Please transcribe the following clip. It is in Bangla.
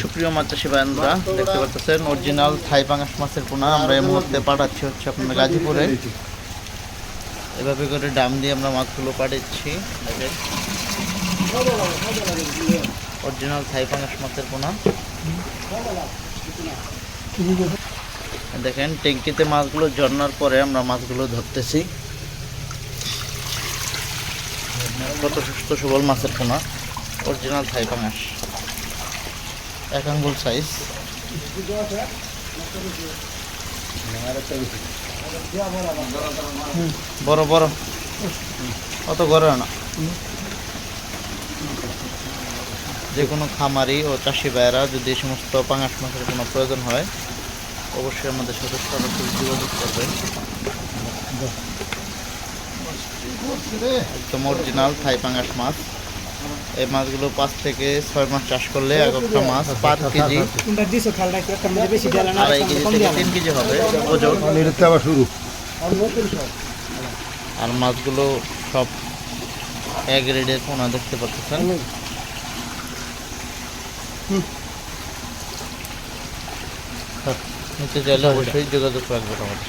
সুপ্রিয় মাছ চাষি দেখতে পাচ্ছেন অরিজিনাল থাই পাঙাশ মাছের পোনা আমরা এই মুহূর্তে পাঠাচ্ছি হচ্ছে আপনার গাজীপুরে। এভাবে করে ডাম দিয়ে আমরা মাছগুলো পাঠাচ্ছি অরিজিনাল থাই পাঙাশ মাছের পোনা। দেখেন, ট্যাঙ্কিতে মাছগুলো জন্নার পরে আমরা মাছগুলো ধরতেছি। কত সুস্থ সবল মাছের পোনা। অরিজিনাল থাই পাঙাশ। এক আঙ্গুল সাইজ বড় বড়। অত গড়ে না। যে কোনো খামারি ও চাষি ভাইয়েরা যদি এই সমস্ত পাঙাশ মাছের কোনো প্রয়োজন হয়, অবশ্যই আমাদের সাথে সরাসরি যোগাযোগ করবেন। একদম অরিজিনাল থাই পাঙাশ মাছ। এই মাছগুলো পাঁচ থেকে ছয় মাস চাষ করলে এক একটা মাছ কেজি। দেয় না আড়াই কেজি থেকে তিন কেজি হবে ওজন। আবার শুরু। আর মাছগুলো সব এক রেডের পোনা দেখতে পাচ্ছেন। নিতে চাইলে অবশ্যই যোগাযোগ রাখবেন আমাদের।